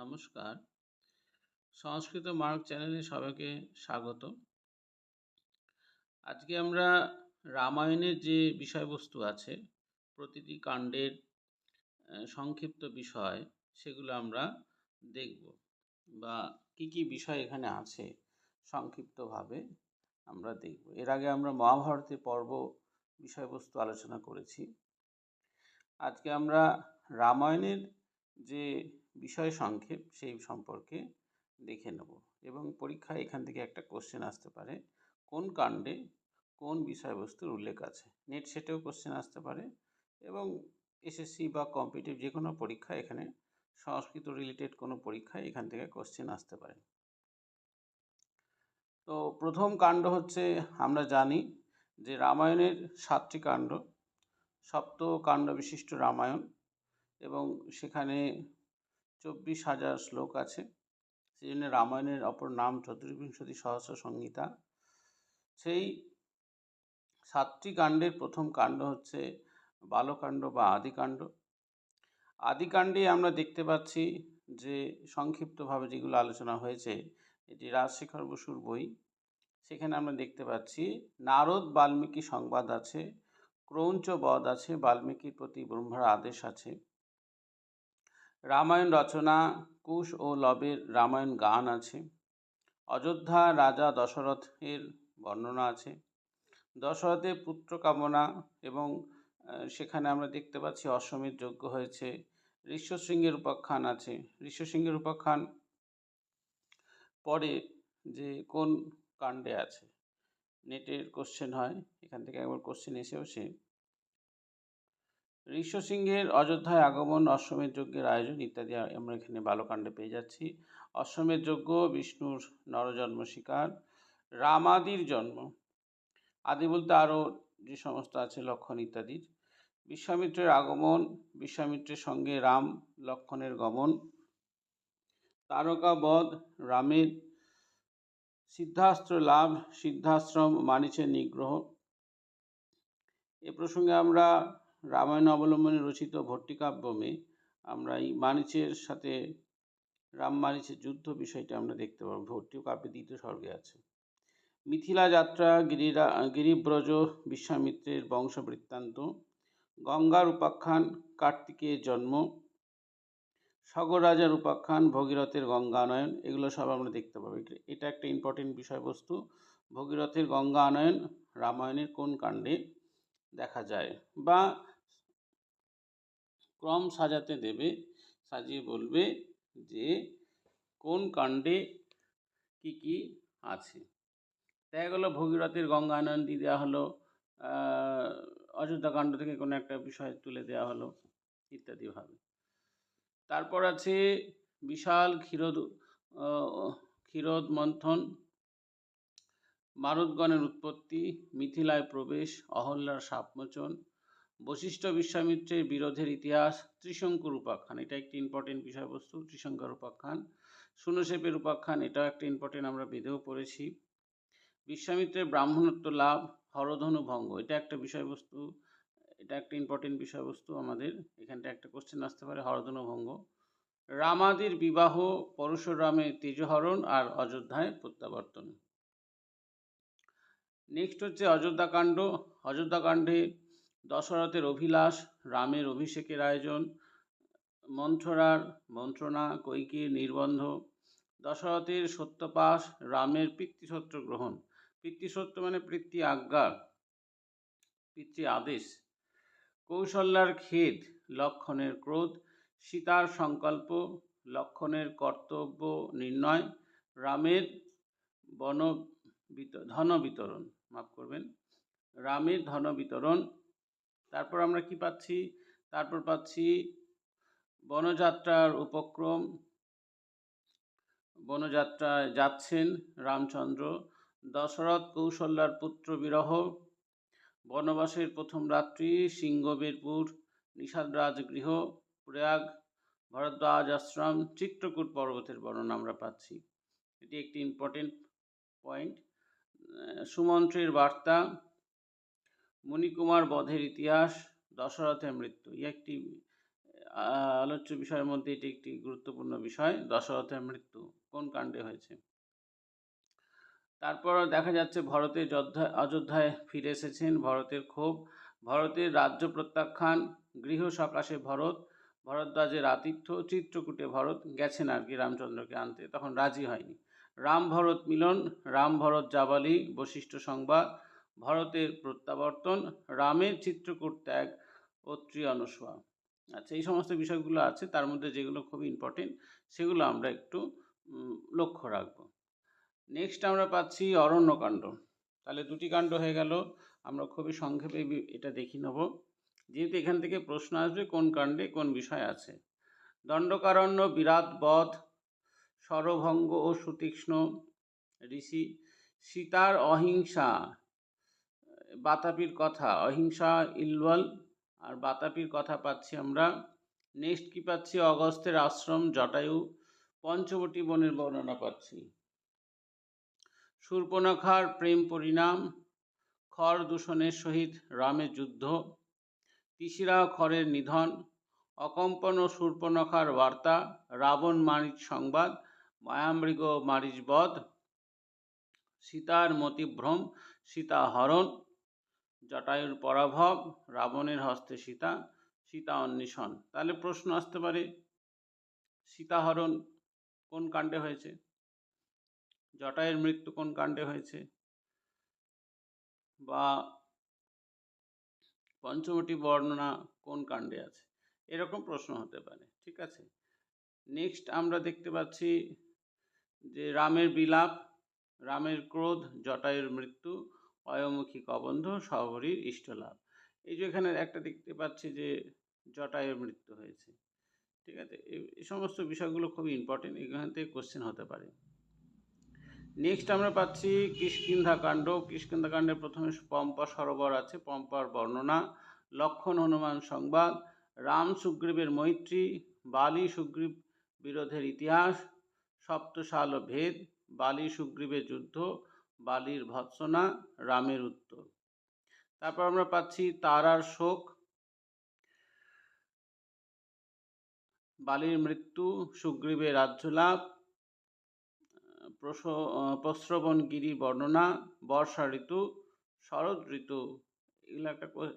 নমস্কার। সংস্কৃত মার্গ চ্যানেলে সবাইকে স্বাগত। আজকে আমরা রামায়ণের যে বিষয়বস্তু আছে, প্রতিটি কাণ্ডের সংক্ষিপ্ত বিষয়, সেগুলো আমরা দেখব বা কি কি বিষয় এখানে আছে সংক্ষিপ্তভাবে আমরা দেখব। এর আগে আমরা মহাভারতের পর্ব বিষয়বস্তু আলোচনা করেছি। আজকে আমরা রামায়ণের যে বিষয় সংক্ষেপ সেই সম্পর্কে দেখে নেব এবং পরীক্ষায় এখান থেকে একটা কোশ্চেন আসতে পারে, কোন কাণ্ডে কোন বিষয়বস্তুর উল্লেখ আছে? নেট সেটেও কোশ্চেন আসতে পারে এবং এসএসসি বা কম্পিটিভ যে কোনো পরীক্ষা এখানে সংস্কৃত রিলেটেড কোনো পরীক্ষায় এখান থেকে কোশ্চেন আসতে পারে। তো প্রথম কাণ্ড হচ্ছে আমরা জানি যে রামায়ণের সাতটি কাণ্ড, সপ্ত কাণ্ড বিশিষ্ট রামায়ণ এবং সেখানে চব্বিশ হাজার শ্লোক আছে। সেই জন্য রামায়ণের অপর নাম চতুর্বিংশতি সহস্র সংহিতা। সেই সাতটি কাণ্ডের প্রথম কাণ্ড হচ্ছে বালকাণ্ড বা আদিকাণ্ড। আদিকাণ্ডে আমরা দেখতে পাচ্ছি যে সংক্ষিপ্তভাবে যেগুলো আলোচনা হয়েছে, এটি রাজশেখর বসুর বই। সেখানে আমরা দেখতে পাচ্ছি, নারদ বাল্মীকি সংবাদ আছে, ক্রৌঞ্চ বধ আছে, বাল্মীকির প্রতি ব্রহ্মার আদেশ আছে। রামায়ণ রচনা, কুশ ও লবের রামায়ণ গান আছে। অযোধ্যা রাজা দশরথের বর্ণনা আছে। দশরথের পুত্র কামনা এবং সেখানে আমরা দেখতে পাচ্ছি অশ্বমেধ যজ্ঞ হয়েছে। ঋষ্যশৃঙ্গের উপাখ্যান আছে। ঋষ্যশৃঙ্গের উপাখ্যান পরে যে কোন কাণ্ডে আছে? নেটের কোশ্চেন হয়। এখান থেকে একবার কোশ্চেন এসেও সে ঋষ্যসিংহের অযোধ্যায় আগমন, অশ্বমেধ যজ্ঞের আয়োজন ইত্যাদি আমরা এখানে বালকাণ্ডে পেয়ে যাচ্ছি। অশ্বমেধ যজ্ঞ, বিষ্ণুর নরজন্ম শিকার, রামাদির জন্ম, আদি বলতে আরও যে সমস্ত আছে লক্ষণ ইত্যাদির। বিশ্বামিত্রের আগমন, বিশ্বামিত্রের সঙ্গে রাম লক্ষণের গমন তারকা বধ রামের সিদ্ধাস্ত্র লাভ, সিদ্ধাশ্রম, মানিচের নিগ্রহ। এ প্রসঙ্গে আমরা রামায়ণ অবলম্বনে রচিত ভট্টিকাব্যমে আমরা এই মানিচের সাথে রাম মানিচের যুদ্ধ বিষয়টা আমরা দেখতে পাবো। ভট্টিকাব্যে দ্বিতীয় স্বর্গে আছে। মিথিলা যাত্রা, গিরিরা, গিরিব্রজ, বিশ্বামিত্রের বংশ বৃত্তান্ত গঙ্গার উপাখ্যান, কার্তিকের জন্ম সগরাজার উপাখ্যান, ভগীরথের গঙ্গানয়ন, এগুলো সব আমরা দেখতে পাবো। এটা- এটা একটা ইম্পর্টেন্ট বিষয়বস্তু। ভগীরথের গঙ্গানয়ন রামায়ণের কোন কাণ্ডে দেখা যায়? বা ক্রম সাজাতে দেবে, সাজিয়ে বলবে যে কোন কাণ্ডে কি কি আছে। দেখা গেলো ভগীরথের গঙ্গানয়ন দিয়ে দেওয়া হলো অযোধ্যা কাণ্ড থেকে কোনো একটা বিষয় তুলে দেওয়া হলো ইত্যাদিভাবে তারপর আছে বিশাল ক্ষীরোদ ক্ষীরদ মন্থন মারুদগণের উৎপত্তি, মিথিলায় প্রবেশ, অহল্যার সাপমোচন বশিষ্ঠ বিশ্বামিত্রের বিরোধের ইতিহাস ত্রিশঙ্কুর উপাখ্যান এটা একটি ইম্পর্টেন্ট বিষয়বস্তু ত্রিশঙ্কর উপাখ্যান সুনশেপের উপাখ্যান এটাও একটা ইম্পর্টেন্ট আমরা বেঁধেও পড়েছি। বিশ্বামিত্রের ব্রাহ্মণত্ব লাভ, হরধনু ভঙ্গ, এটা একটা বিষয়বস্তু, এটা একটা ইম্পর্টেন্ট বিষয়বস্তু আমাদের, এখানটা একটা কোশ্চেন আসতে পারে, হরধনু ভঙ্গ। রামাদির বিবাহ পরশুরামের তেজহরণ আর অযোধ্যায় প্রত্যাবর্তন। নেক্সট হচ্ছে অযোধ্যাকাণ্ড, অযোধ্যাকাণ্ডে দশরথের অভিলাষ, রামের অভিষেকের আয়োজন, মন্থরার মন্ত্রণা কৈকের নির্বন্ধ, দশরথের সত্যপাশ, রামের পিতৃসত্য গ্রহণ। পিতৃসত্য মানে পিতৃ আজ্ঞা পিতৃ আদেশ। কৌশল্যার খেদ, লক্ষণের ক্রোধ। সীতার সংকল্প, লক্ষণের কর্তব্য নির্ণয়। রামের বন বিত- ধন বিতরণ মাফ করবেন। রামের ধন বিতরণ তারপর আমরা কি পাচ্ছি? তারপর পাচ্ছি বনযাত্রার উপক্রম। বনযাত্রায় যাচ্ছেন রামচন্দ্র। দশরথ কৌশল্যার পুত্র বিরহ। বনবাসের প্রথম রাত্রি সিংহবীরপুর, নিষাদরাজ গৃহ, প্রয়াগ ভরদ্বাজ আশ্রম চিত্রকূট পর্বতের বর্ণনা আমরা পাচ্ছি। এটি একটি ইম্পর্টেন্ট পয়েন্ট সুমন্ত্রের বার্তা। মণিকুমার বধের ইতিহাস, দশরথের মৃত্যু। এই একটি আলোচ্য বিষয়ের মধ্যে এটি একটি গুরুত্বপূর্ণ বিষয়, দশরথের মৃত্যু কোন কাণ্ডে হয়েছে? তারপর দেখা যাচ্ছে ভরতের অযোধ্যায় ফিরে এসেছেন ভরতের ক্ষোভ। ভরতের রাজ্য প্রত্যাখ্যান, গৃহ সকাশে ভরত, ভরদ্বাজের আতিথ্য, চিত্রকূটে ভরত গেছেন আর কি রামচন্দ্রকে আনতে। তখন রাজি হয়নি। রাম ভরত মিলন, রাম ভরত জাবালি, বশিষ্ঠ সংবাদ ভরতের প্রত্যাবর্তন, রামের চিত্রকূট ত্যাগ ও ত্রিয়নসোয়া আচ্ছা এই সমস্ত বিষয়গুলো আছে, তার মধ্যে যেগুলো খুব ইম্পর্টেন্ট সেগুলো আমরা একটু লক্ষ্য রাখব। নেক্সট আমরা পাচ্ছি অরণ্যকাণ্ড। তাহলে দুটি কাণ্ড হয়ে গেল, আমরা খুবই সংক্ষেপে এটা দেখি নেব। যেহেতু এখান থেকে প্রশ্ন আসবে, কোন কাণ্ডে কোন বিষয় আছে? দণ্ডকারণ্য, বিরাট বধ সরভঙ্গ ও সুতীক্ষ্ণ, ঋষি, সীতার অহিংসা। বাতাপির কথা, অহিংসা ইলওয়াল, আর বাতাপির কথা পাচ্ছি আমরা। নেক্সট কি পাচ্ছি? অগস্ত্যের আশ্রম, জটায়ু, পঞ্চবটী বনের বর্ণনা পাচ্ছি। শূর্পণখার প্রেম পরিণাম, খর দূষণের সহিত রামের যুদ্ধ, তিসিরা খরের নিধন, অকম্পন ও শূর্পণখার বার্তা, রাবণ মারিচ সংবাদ, মায়ামৃগ মারিচ বধ, সীতার মতিভ্রম সীতা হরণ জটায়ুর পরাভব, রাবণের হস্তে সীতা সীতা অন্বেষণ। তাহলে প্রশ্ন আসতে পারে, সীতাহরণ কোন কাণ্ডে হয়েছে? জটায়ের মৃত্যু কোন কাণ্ডে হয়েছে? বা পঞ্চমটি বর্ণনা কোন কাণ্ডে আছে? এরকম প্রশ্ন হতে পারে, ঠিক আছে? নেক্সট আমরা দেখতে পাচ্ছি যে রামের বিলাপ, রামের ক্রোধ, জটায়ুর মৃত্যু অয়মুখী কবন্ধ সবরীর ইষ্টলাভ। এই যে এখানে একটা দেখতে পাচ্ছি যে জটায়ের মৃত্যু হয়েছে। ঠিক আছে? এই- সমস্ত বিষয়গুলো খুবই ইম্পর্টেন্ট এখান থেকে কোশ্চেন হতে পারে। নেক্সট আমরা পাচ্ছি কিষ্কিন্ধা কাণ্ড। কিষ্কিন্ধা কাণ্ডের প্রথমে পম্পা সরোবর আছে, পম্পার বর্ণনা। লক্ষণ হনুমান সংবাদ। রাম সুগ্রীবের মৈত্রী। বালি সুগ্রীব বিরোধের ইতিহাস। সপ্তশাল ভেদ। বালি সুগ্রীবের যুদ্ধ। বালির ভৎসনা, রামের উত্তর। তারপর আমরা পাচ্ছি তারার শোক। বালির মৃত্যু সুগ্রীবের রাজ্যলাভ প্রস প্রস্রবণগিরি বর্ণনা, বর্ষা ঋতু, শরৎ ঋতু। এগুলো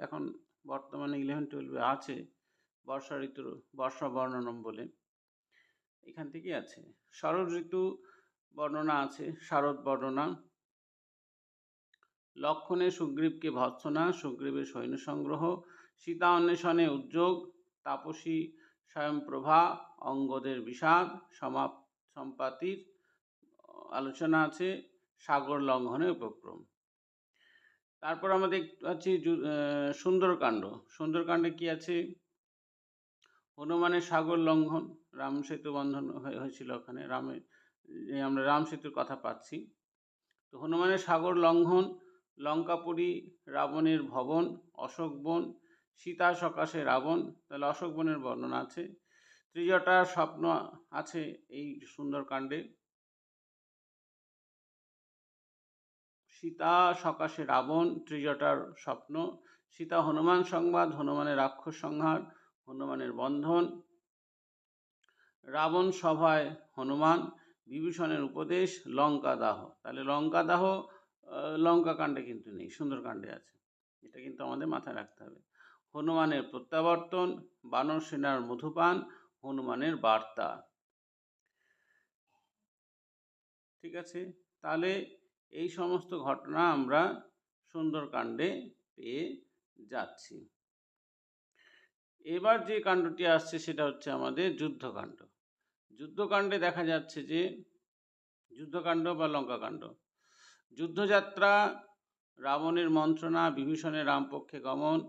এখন বর্তমানে ইলেভেন টুয়েলভে আছে। বর্ষা ঋতুর, বর্ষা বর্ণনম বলে। এখান থেকেই আছে। শরৎ ঋতু বর্ণনা আছে, শারদ বর্ণনা। লক্ষণে সুগ্রীবকে ভৎসনা সুগ্রীবের সৈন্য সংগ্রহ সীতা অন্বেষণে উদ্যোগ, তাপসী স্বয়ংপ্রভা, অঙ্গদের বিষাদ, সমাপ সম্পাতির আলোচনা আছে, সাগর লঙ্ঘনের উপক্রম। তারপর আমরা দেখতে পাচ্ছি সুন্দরকাণ্ড। সুন্দরকাণ্ডে কি আছে? হনুমানের সাগর লঙ্ঘন, রাম সেতু বন্ধন হয়ে- হয়েছিল ওখানে রামের আমরা রাম সেতুর কথা পাচ্ছি। তো হনুমানের সাগর লঙ্ঘন লঙ্কাপুরী রাবণের ভবন, অশোক বন, সীতা সকাশে রাবণ, তাহলে অশোক বনের বর্ণনা আছে। ত্রিজটার স্বপ্ন আছে এই সুন্দরকাণ্ডে সীতা সকাশে রাবণ, ত্রিজটার স্বপ্ন। সীতা হনুমান সংবাদ, হনুমানের রাক্ষস সংহার, হনুমানের বন্ধন। রাবণ সভায় হনুমান, বিভীষণের উপদেশ লঙ্কা দাহ তাহলে লঙ্কা দাহ লঙ্কা কাণ্ডে কিন্তু নেই সুন্দরকাণ্ডে আছে। এটা কিন্তু আমাদের মাথায় রাখতে হবে। হনুমানের প্রত্যাবর্তন, বানর সেনার মধুপান, হনুমানের বার্তা। ঠিক আছে? তাহলে এই সমস্ত ঘটনা আমরা সুন্দরকাণ্ডে পেয়ে যাচ্ছি। এবার যে কাণ্ডটি আসছে সেটা হচ্ছে আমাদের যুদ্ধকাণ্ড। যুদ্ধকাণ্ডে দেখা যাচ্ছে যে, যুদ্ধকাণ্ড বা লঙ্কাকাণ্ড। যুদ্ধযাত্রা, রাবণের মন্ত্রণা বিভীষণের রামপক্ষে গমন,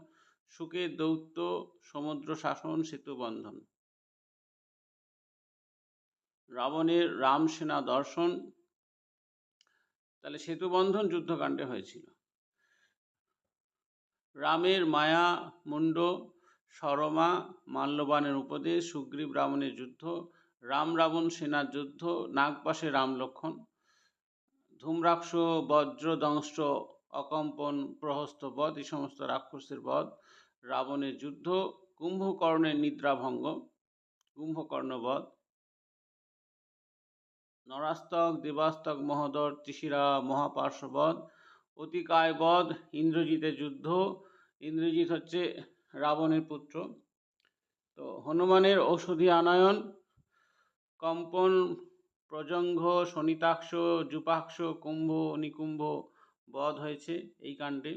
সুখের দৌত্য, সমুদ্র শাসন, সেতু বন্ধন। রাবণের রামসেনা দর্শন, তাহলে সেতু বন্ধন যুদ্ধকাণ্ডে হয়েছিল। রামের মায়া মুন্ড সরমা, মাল্যবানের উপদেশ, সুগ্রীব রাবণের যুদ্ধ, রাম রাবণ সেনার যুদ্ধ, নাগপাশে রাম লক্ষণ ধূম্রাক্ষ, বজ্র, দংষ্ট, অকম্পন, প্রহস্ত বধ, এই সমস্ত রাক্ষসের বধ, রাবণের যুদ্ধ, কুম্ভকর্ণের নিদ্রাভঙ্গ কুম্ভকর্ণবধ নরাস্তক, দেবাস্তক, মহোদর ত্রিশিরা মহাপার্শ্ববধ অতিকায়বধ ইন্দ্রজিতের যুদ্ধ, ইন্দ্রজিৎ হচ্ছে রাবণের পুত্র। তো হনুমানের ঔষধি আনায়ন, কম্পন প্রজঙ্ঘ শনিতাক্ষ, জুপাক্ষ, কুম্ভ নিকুম্ভ বধ হয়েছে এই কাণ্ডে।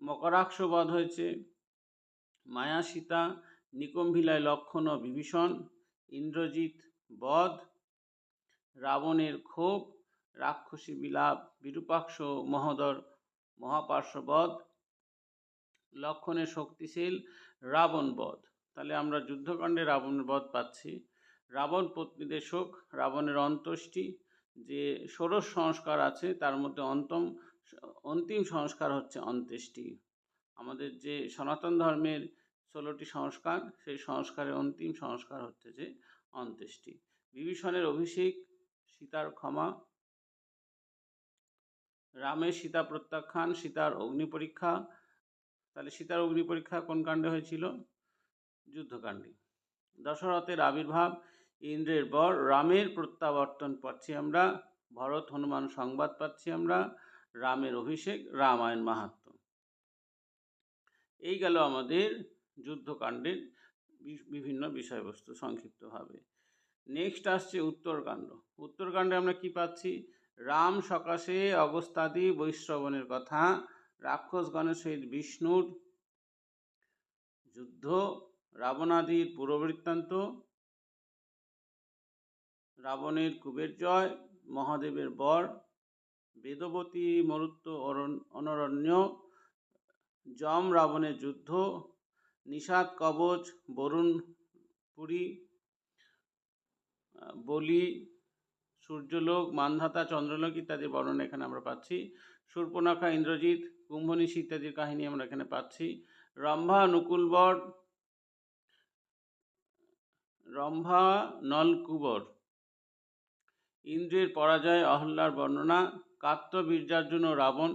মকরাক্ষ বধ হয়েছে। মায়া, সীতা, নিকম্ভিলায় লক্ষণ বিভীষণ, ইন্দ্রজিৎ বধ, রাবণের ক্ষোভ, রাক্ষসী বিলাপ, বিরূপাক্ষ মহোদর মহাপার্শ্ববধ লক্ষণের শক্তিশীল রাবণ বধ। তাহলে আমরা যুদ্ধকাণ্ডে রাবণের বধ পাচ্ছি। রাবণ পত্নীদের শোক, রাবণের অন্ত্যেষ্টি, যে ষোড়শ সংস্কার আছে, তার মধ্যে অন্তম, অন্তিম সংস্কার হচ্ছে অন্ত্যেষ্টি। আমাদের যে সনাতন ধর্মের ষোলোটি সংস্কার, সেই সংস্কারের অন্তিম সংস্কার হচ্ছে যে অন্ত্যেষ্টি। বিভীষণের অভিষেক, সীতার ক্ষমা, রামের সীতা প্রত্যাখ্যান, সীতার অগ্নি পরীক্ষা। তাহলে সীতার অগ্নি পরীক্ষা কোন কাণ্ডে হয়েছিল? যুদ্ধকাণ্ডে। দশরথের আবির্ভাব, ইন্দ্রের বর রামের প্রত্যাবর্তন পাচ্ছি আমরা, ভরত হনুমান সংবাদ পাচ্ছি আমরা, রামের অভিষেক, রামায়ণ মাহাত্ম। এই গেল আমাদের যুদ্ধকাণ্ডের বিভিন্ন বিষয়বস্তু সংক্ষিপ্তভাবে। নেক্সট আসছে উত্তরকাণ্ড। উত্তরকাণ্ডে আমরা কি পাচ্ছি? রাম সকাশে অগস্তাদি বৈশ্রবণের কথা, রাক্ষসগণের সহিত বিষ্ণুর যুদ্ধ রাবণাদির পুরবৃত্তান্ত, রাবণের কুবের জয়, মহাদেবের বর, বেদবতী মরুত্ব অনরণ্য, যম রাবণের যুদ্ধ, নিষাদ কবচ, বরুণ পুরী বলি, সূর্যলোক, মানধাতা, চন্দ্রলোক ইত্যাদি বর্ণনা এখানে আমরা পাচ্ছি। শূর্পণখা ইন্দ্রজিৎ, কুম্ভনিশি ইত্যাদির কাহিনী আমরা এখানে পাচ্ছি। রম্ভা নকুলবর রম্ভা নলকুবর ইন্দ্রের পরাজয়, অহল্যার বর্ণনা, কাত্তবীর্যার্জুন ও রাবণ।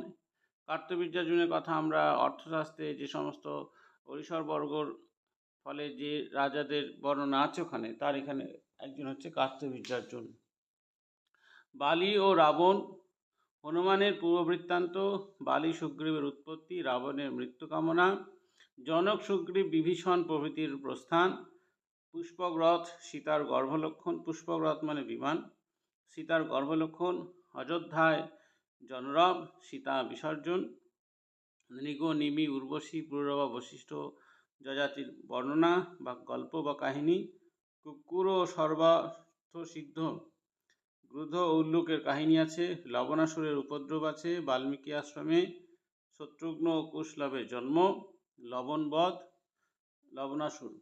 কার্তবীর্যার্জুনের কথা আমরা অর্থশাস্ত্রে যে সমস্ত বর্গর ফলে যে রাজাদের বর্ণনা আছে ওখানে, তার এখানে একজন হচ্ছে কার্তবীর্যার্জুন বালি ও রাবণ, হনুমানের পূর্ববৃত্তান্ত, বালি সুগ্রীবের উৎপত্তি, রাবণের মৃত্যু কামনা, জনক সুগ্রীব বিভীষণ প্রভৃতির প্রস্থান পুষ্পক রথ সীতার গর্ভলক্ষণ পুষ্পক রথ মানে বিমান, সীতার গর্ভলক্ষণ, অযোধ্যায় জনরব, সীতা বিসর্জন নৃগ নিমি, উর্বশী পুরবা বশিষ্ঠ যজাতির বর্ণনা বা গল্প বা কাহিনী, কুকুর ও সর্বার্থ সিদ্ধ ক্রুধ উল্লুকের কাহিনী আছে, লবণাসুরের উপদ্রব আছে, বাল্মীকি আশ্রমে শত্রুঘ্ন ও কুশলভের জন্ম, লবণবধ, লবণাসুর।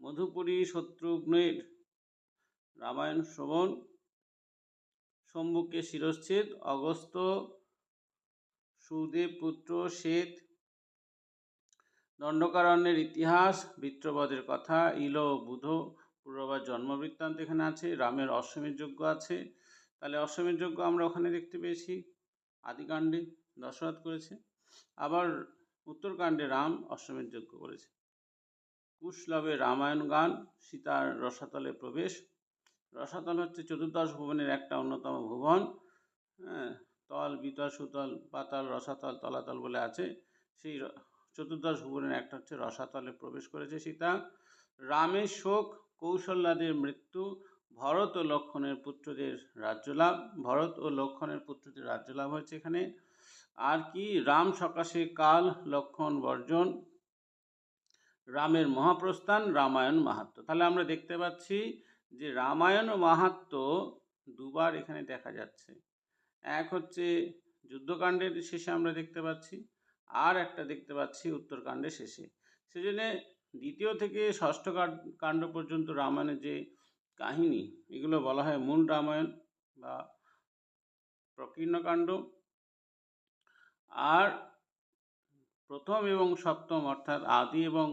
মধুপুরী শত্রুঘ্নের রামায়ণ শ্রবণ শম্ভুকে শিরশ্ছেদ অগস্ত সুদেব পুত্র, শ্বেত, দণ্ডকারণ্যের ইতিহাস বৃত্রবধের কথা, ইল, বুধ পূর্ববার জন্মবৃত্তান্ত এখানে আছে, রামের অশ্বমের যজ্ঞ আছে। তাহলে অশ্বমের যজ্ঞ আমরা ওখানে দেখতে পেয়েছি, আদিকাণ্ডে দশরথ করেছে। আবার উত্তরকাণ্ডে রাম অশ্বমের যজ্ঞ করেছে। কুশলভে রামায়ণ গান, সীতার রসাতলে প্রবেশ। রসাতল হচ্ছে চতুর্দশ ভুবনের একটা অন্যতম ভুবন। হ্যাঁ তল, বিতল, সুতল, পাতাল, রসাতল, তলাতল বলে আছে। সেই চতুর্দশ ভুবনের একটা হচ্ছে রসাতলে প্রবেশ করেছে সীতা। রামের শোক, কৌশল্যাদের মৃত্যু, ভরত ও লক্ষণের পুত্রদের রাজ্যলাভ, ভরত ও লক্ষণের পুত্রদের রাজ্যলাভ হয়েছে এখানে। আর কি, রাম সকাশে কাল, লক্ষণ, বর্জন। রামের মহাপ্রস্থান রামায়ণ মাহাত্ম তাহলে আমরা দেখতে পাচ্ছি যে রামায়ণ ও মাহাত্ম দুবার এখানে দেখা যাচ্ছে। এক হচ্ছে যুদ্ধকাণ্ডের শেষে আমরা দেখতে পাচ্ছি, আর একটা দেখতে পাচ্ছি উত্তরকাণ্ডের শেষে। সেজন্যে দ্বিতীয় থেকে ষষ্ঠ কাণ্ড পর্যন্ত রামায়ণের যে কাহিনী, এগুলো বলা হয় মূল রামায়ণ বা প্রকীর্ণকাণ্ড আর প্রথম এবং সপ্তম অর্থাৎ আদি এবং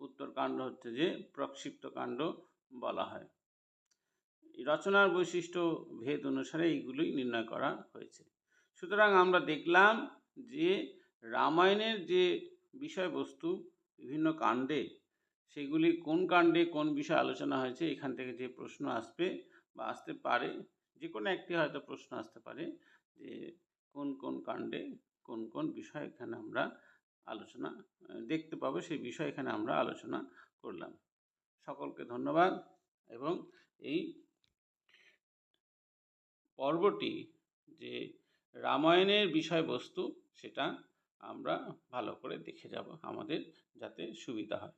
উত্তরকাণ্ড হচ্ছে যে প্রক্ষিপ্ত কাণ্ড বলা হয়। রচনার বৈশিষ্ট্য, ভেদ অনুসারে এইগুলোই নির্ণয় করা হয়েছে। সুতরাং আমরা দেখলাম যে রামায়ণের যে বিষয়বস্তু, বিভিন্ন কাণ্ডে সেগুলি কোন কাণ্ডে কোন বিষয়ে আলোচনা হয়েছে, এখান থেকে যে প্রশ্ন আসবে বা আসতে পারে যে কোনো একটি হয়তো প্রশ্ন আসতে পারে যে কোন কোন কাণ্ডে কোন কোন বিষয় এখানে আমরা আলোচনা দেখতে পাবো। সেই বিষয় এখানে আমরা আলোচনা করলাম। সকলকে ধন্যবাদ এবং এই পর্বটি যে রামায়ণের বিষয়বস্তু, সেটা আমরা ভালো করে দেখে যাব। আমাদের যাতে সুবিধা হয়।